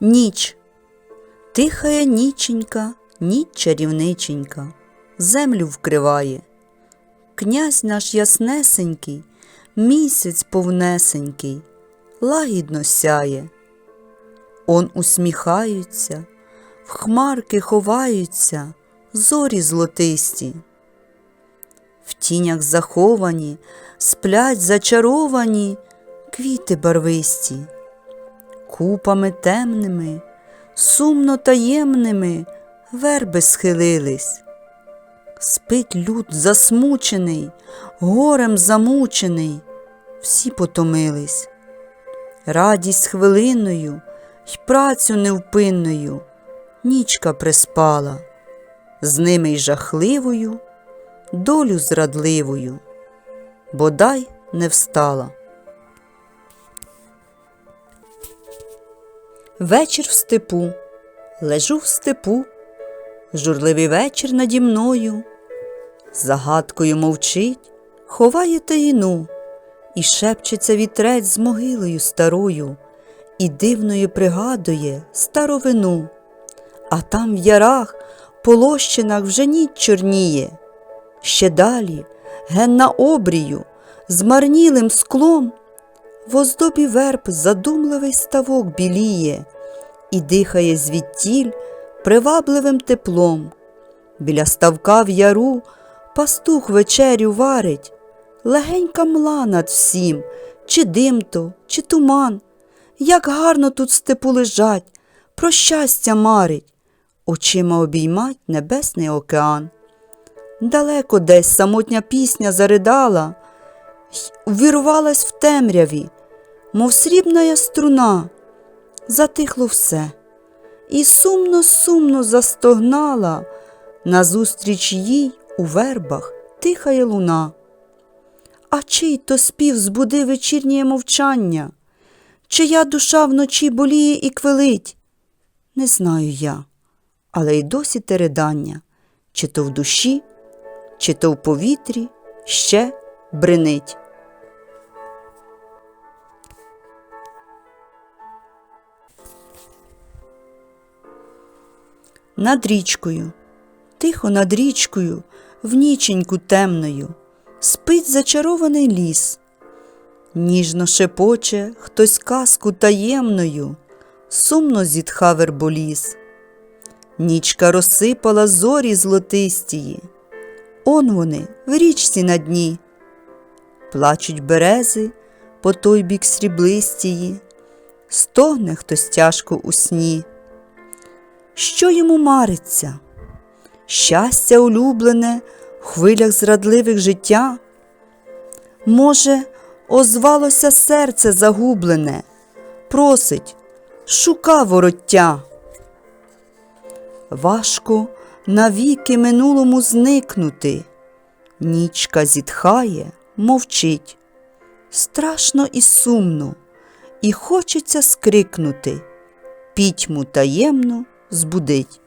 Ніч. Тихая ніченька, ніч чарівниченька, землю вкриває. Князь наш яснесенький, місяць повнесенький, лагідно сяє. Он усміхаються, в хмарки ховаються, зорі золотисті. В тінях заховані, сплять зачаровані квіти барвисті, купами темними, сумно таємними верби схилились. Спить люд засмучений, горем замучений, всі потомились. Радість хвилинною й працю невпинною нічка приспала, з ними й жахливою, долю зрадливою, бодай не встала. Вечір в степу, лежу в степу, журливий вечір наді мною, загадкою мовчить, ховає таїну, і шепчеться вітрець з могилою старою, і дивною пригадує старовину, а там в ярах, полощинах вже ніч чорніє, ще далі, ген на обрію, змарнілим склом, в оздобі верб задумливий ставок біліє і дихає звідтіль привабливим теплом. Біля ставка в яру пастух вечерю варить, легенька мла над всім, чи дим то, чи туман. Як гарно тут степу лежать, про щастя марить, очима обіймать небесний океан. Далеко десь самотня пісня заридала, й увірвалась в темряві, мов срібна струна, затихло все, і сумно, сумно застогнала назустріч їй у вербах тихає луна. А чий то спів збуди вечірнє мовчання, чия душа вночі боліє і квилить? Не знаю я, але й досі те ридання, чи то в душі, чи то в повітрі ще бренить. Над річкою, тихо над річкою, в ніченьку темною, спить зачарований ліс. Ніжно шепоче хтось казку таємною, сумно зітха верболіс. Нічка розсипала зорі злотистії, он вони в річці на дні. Плачуть берези по той бік сріблистії, стогне хтось тяжко у сні. Що йому мариться? Щастя улюблене в хвилях зрадливих життя? Може, озвалося серце загублене, просить, шука вороття. Важко навіки минулому зникнути. Нічка зітхає, мовчить. Страшно і сумно, і хочеться скрикнути, пітьму таємну збудить.